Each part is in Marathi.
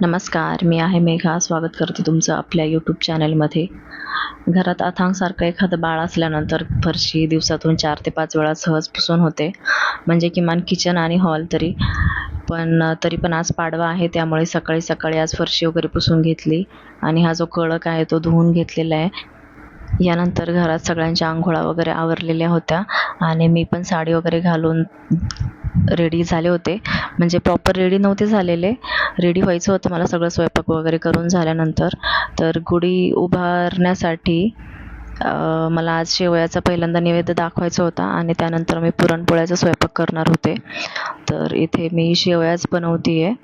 नमस्कार मी आहे मेघा. स्वागत करते तुमचं आपल्या यूट्यूब चॅनलमध्ये घरात अथांगसारखं एखादं बाळ असल्यानंतर फरशी दिवसातून चार ते पाच वेळा सहज पुसून होते. म्हणजे किमान किचन आणि हॉल तरी. पण तरी पण आज पाडवा आहे त्यामुळे सकाळी सकाळी आज फरशी वगैरे पुसून घेतली. आणि हा जो कळक आहे तो धुवून घेतलेला आहे. यानंतर घरात सगळ्यांच्या आंघोळा वगैरे आवरलेल्या होत्या. आणि मी पण साडी वगैरे घालून रेडी झाले होते. म्हणजे प्रॉपर रेडी नव्हते झालेले. रेडी व्हायचं होतं मला सगळं स्वयंपाक वगैरे करून झाल्यानंतर. तर गुढी उभारण्यासाठी मला आज शेवयाचा पहिल्यांदा नैवेद्य दाखवायचा होता आणि त्यानंतर मी पुरणपोळ्याचा स्वयंपाक करणार होते. तर इथे मी शेवयाच बनवते आहे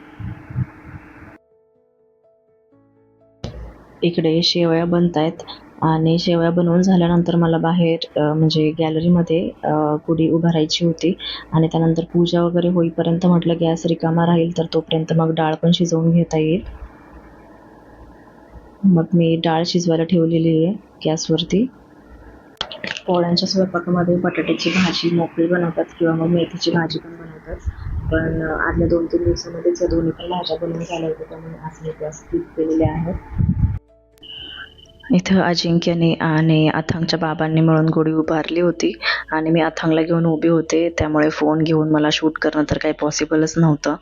इकडे शेवया बनत आहेत आणि शेवया बनवून झाल्यानंतर मला बाहेर म्हणजे गॅलरीमध्ये अं, गुढी उभारायची होती. आणि त्यानंतर पूजा वगैरे होईपर्यंत म्हटलं गॅस रिकामा राहील तर तोपर्यंत मग डाळ पण शिजवून घेता येईल. मग मी डाळ शिजवायला ठेवलेली आहे गॅसवरती. पोळ्यांच्या स्वयंपाकामध्ये बटाट्याची भाजी मोकळी बनवतात किंवा मग मेथीची भाजी पण बनवतात. पण आदल्या दोन तीन दिवसामध्येच दोन्ही पण भाज्या बनवून झाल्या होत्या त्यामुळे आज मी गॅस स्किप केलेले आहेत इथं अजिंक्यने आणि अथांगच्या बाबांनी मिळून गुढी उभारली होती. आणि मी अथांगला घेऊन उभी होते. त्यामुळे फोन घेऊन मला शूट करणं तर काही पॉसिबलच नव्हतं.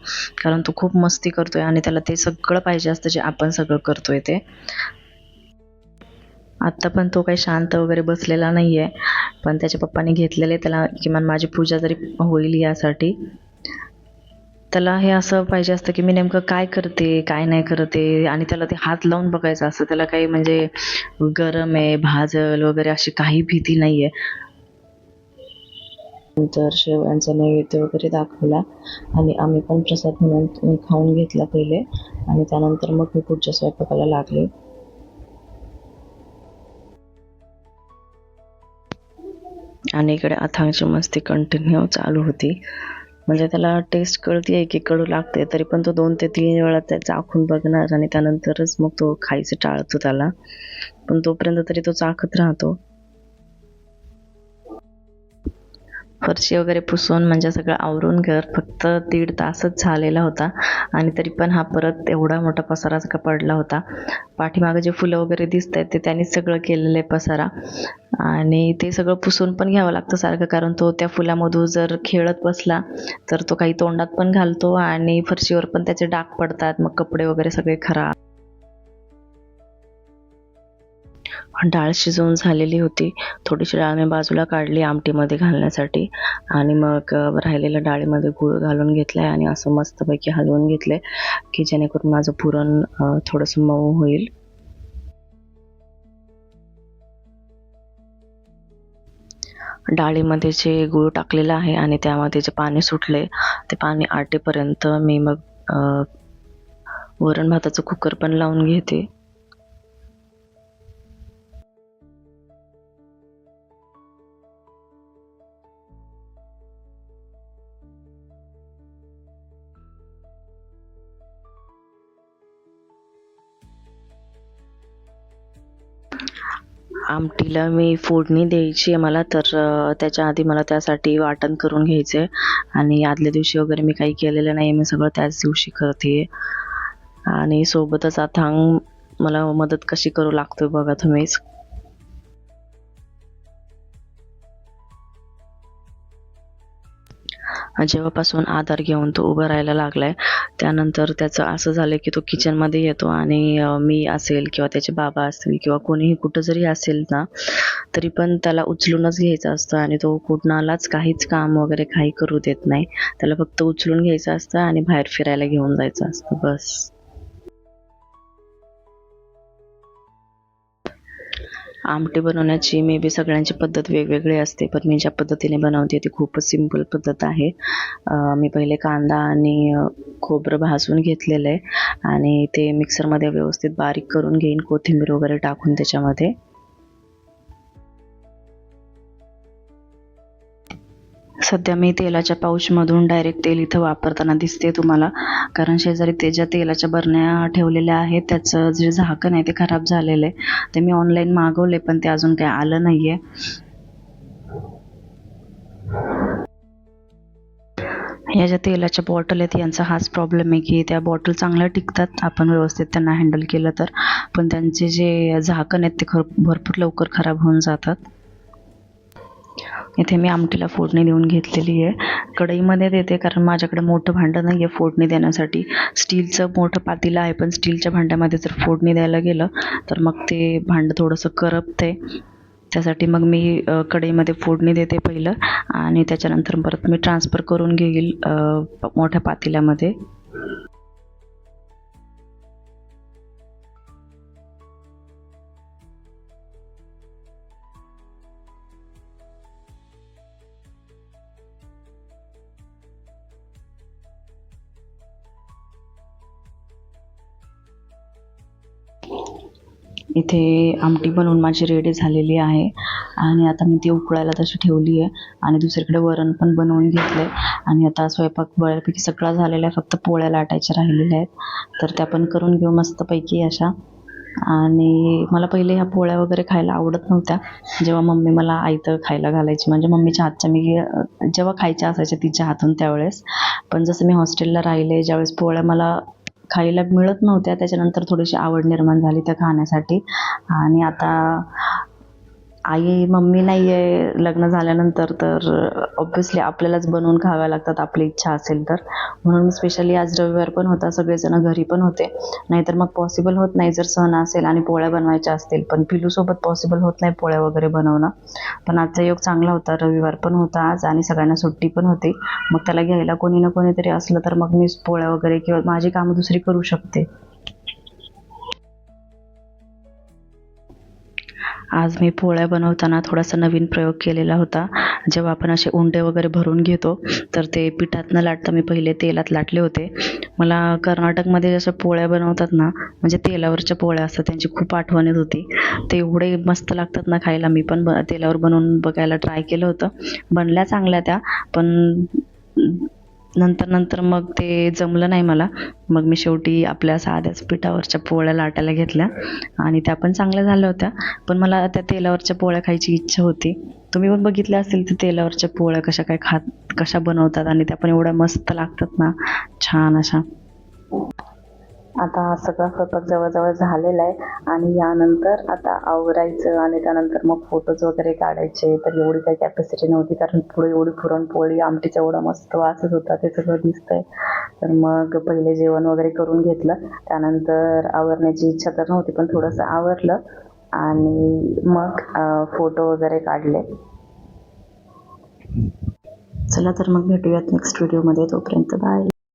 कारण तो खूप मस्ती करतोय आणि त्याला ते सगळं पाहिजे असतं जे आपण सगळं करतोय ते. आत्ता पण तो काही शांत वगैरे बसलेला नाही आहे पण त्याच्या पप्पांनी घेतलेले. त्याला किमान माझी पूजा तरी होईल यासाठी. त्याला हे असं पाहिजे असतं की मी नेमकं काय करते काय नाही करते आणि त्याला ते हात लावून बघायचं असतं. त्याला काही म्हणजे गरम आहे भाजल वगैरे अशी काही भीती नाही आहे नंतर शेवयांचा नैवेद्य वगैरे दाखवला आणि आम्ही पण प्रसाद म्हणून खाऊन घेतला पहिले आणि त्यानंतर मग मी पुढच्या स्वयंपाकाला लागले. आणि इकडे अथांगची मस्ती कंटिन्यू चालू होती. म्हणजे त्याला टेस्ट कळते की कडू लागते तरी पण तो दोन ते तीन वेळा त्या चाखून बघणार आणि त्यानंतरच मग तो खायचं टाळतो त्याला. पण तोपर्यंत तरी तो चाखत राहतो. फरशी वगैरे पुसून म्हणजे सगळं आवरून घर फक्त दीड तासच झालेला होता. आणि तरी पण हा परत एवढा मोठा पसारा का पडला होता. पाठीमागं जे फुलं वगैरे दिसत आहेत ते त्यांनीच सगळं केलेलं आहे पसारा. आणि ते सगळं पुसून पण घ्यावं लागतं सारखं कारण तो त्या फुलामधून जर खेळत बसला तर तो काही तोंडात पण घालतो आणि फरशीवर पण त्याचे डाग पडतात. मग कपडे वगैरे सगळे खराब. डाळ शिजवून झालेली होती. थोडीशी डाळ मी बाजूला काढली आमटीमध्ये घालण्यासाठी. आणि मग राहिलेल्या डाळीमध्ये गूळ घालून घेतलाय आणि असं मस्तपैकी हलवून घेतलंय की जेणेकरून माझं पुरण थोडंसं मऊ होईल. डाळीमध्ये जे गूळ टाकलेलं आहे आणि त्यामध्ये जे पाणी सुटले ते पाणी आटेपर्यंत मी मग वरण भाताचं कुकर पण लावून घेते. आमटीला मी फोडणी द्यायची आहे मला तर त्याच्या आधी मला त्यासाठी वाटण करून घ्यायचं आहे. आणि आदल्या दिवशी वगैरे मी काही केलेलं नाही मी सगळं त्याच दिवशी करते. आणि सोबतच आता मला मदत कशी करू लागतो बघा तुम्हीच. जेव्हापासून आधार घेऊन तो उभा राहायला लागलाय त्यानंतर त्याचं असं झालं की तो किचनमध्ये येतो आणि मी असेल किंवा त्याचे बाबा असतील किंवा कोणीही कुठं जरी असेल ना तरी पण त्याला उचलूनच घ्यायचं असतं आणि तो कुणालाच काहीच काम वगैरे काही करू देत नाही. त्याला फक्त उचलून घ्यायचं असतं आणि बाहेर फिरायला घेऊन जायचं असतं. बस. आमटी बनवण्याची मे बी सगळ्यांची पद्धत वेगवेगळी असते पण मी ज्या पद्धतीने बनवते ती खूपच सिंपल पद्धत आहे. मी पहिले कांदा आणि खोबरं भाजून घेतलेलं आहे आणि ते मिक्सरमध्ये व्यवस्थित बारीक करून घेईन कोथिंबीर वगैरे टाकून त्याच्यामध्ये. सध्या मी तेलाच्या पाऊचमधून डायरेक्ट तेल इथं वापरताना दिसते तुम्हाला. कारण शेजारी ते ज्या तेलाच्या बरण्या ठेवलेल्या आहेत त्याचं जे झाकण आहे ते खराब झालेलं आहे. ते मी ऑनलाईन मागवले पण ते अजून काही आलं नाही आहे या ज्या तेलाच्या बॉटल आहेत यांचा हाच प्रॉब्लेम आहे की त्या बॉटल चांगल्या टिकतात. आपण व्यवस्थित त्यांना हँडल केलं तर. पण त्यांचे जे झाकण आहेत ते खर भरपूर लवकर खराब होऊन जातात. इथे मी आमटीला फोडणी देऊन घेतलेली आहे. कढईमध्ये देते कारण माझ्याकडे मोठं भांडं नाही आहे फोडणी देण्यासाठी. स्टीलचं मोठं पातेलं आहे पण स्टीलच्या भांड्यामध्ये जर फोडणी द्यायला गेलं तर मग ते भांडं थोडंसं करपते. त्यासाठी मग मी कढईमध्ये फोडणी देते पहिलं आणि त्याच्यानंतर परत मी ट्रान्सफर करून घेईल मोठ्या पातेल्यामध्ये. इथे आमटी बनवून माझी रेडी झालेली आहे. आणि आता मी ती उकळायला तशी ठेवली आहे. आणि दुसरीकडे वरण पण बनवून घेतलं आहे आणि आता स्वयंपाक बऱ्यापैकी सगळा झालेला आहे. फक्त पोळ्या लाटायच्या राहिलेल्या आहेत. तर त्या पण करून घेऊ मस्तपैकी अशा. आणि मला पहिले ह्या पोळ्या वगैरे खायला आवडत नव्हत्या. जेव्हा मम्मी मला आयतं खायला घालायची. म्हणजे मम्मीच्या हातच्या मी जेव्हा खायच्या असायच्या तिच्या हातून त्यावेळेस. पण जसं मी हॉस्टेलला राहिले ज्यावेळेस पोळ्या मला खायला मिळत नव्हत्या. त्याच्यानंतर थोडीशी आवड निर्माण झाली त्या खाण्यासाठी. आणि आता आई मम्मी नाही आहे लग्न झाल्यानंतर तर ऑब्विसली आपल्यालाच बनवून खाव्या लागतात आपली इच्छा असेल तर. म्हणून स्पेशली आज रविवार पण होता सगळेजण घरी पण होते. नाहीतर मग पॉसिबल होत नाही जर सण असेल आणि पोळ्या बनवायच्या असतील. पण पिलूसोबत पॉसिबल होत नाही पोळ्या वगैरे बनवणं. पण आजचा योग चांगला होता रविवार पण होता आज आणि सगळ्यांना सुट्टी पण होती. मग त्याला घ्यायला कोणी ना कोणीतरी असलं तर मग मी पोळ्या वगैरे किंवा माझी कामं दुसरी करू शकते. आज मी पोळ्या बनवताना थोडासा नवीन प्रयोग केलेला होता. जेव्हा आपण असे उंडे वगैरे भरून घेतो तर ते पिठात न लाटता मी पहिले तेलात लाटले होते. मला कर्नाटकमध्ये जशा पोळ्या बनवतात ना म्हणजे तेलावरच्या पोळ्या असतात त्यांची खूप आठवण येत होती. ते एवढे मस्त लागतात ना खायला. मी पण ब तेलावर बनवून बघायला ट्राय केलं होतं. बनल्या चांगल्या त्या पण नंतर नंतर मग ते जमलं नाही मला. मग मी शेवटी आपल्या साध्याच पिठावरच्या पोळ्या लाटायला घेतल्या आणि त्या पण चांगल्या झाल्या होत्या. पण मला त्या तेलावरच्या पोळ्या खायची इच्छा होती. तुम्ही पण बघितल्या असतील ते तेलावरच्या पोळ्या कशा काय खात कशा बनवतात आणि त्या पण एवढ्या मस्त लागतात ना. छान अशा. आता सगळा स्वयंपाक जवळजवळ झालेला आहे. आणि यानंतर आता आवरायचं आणि त्यानंतर मग फोटोज वगैरे काढायचे. तर एवढी काही कॅपॅसिटी नव्हती. कारण पुढे एवढी पुरणपोळी आमटीचा एवढा मस्त वासच होता. ते सगळं दिसतंय. तर मग पहिले जेवण वगैरे करून घेतलं. त्यानंतर आवरण्याची इच्छा तर नव्हती पण थोडंसं आवरलं. आणि मग फोटो वगैरे काढले. चला तर मग भेटूयात नेक्स्ट व्हिडिओमध्ये तोपर्यंत बाय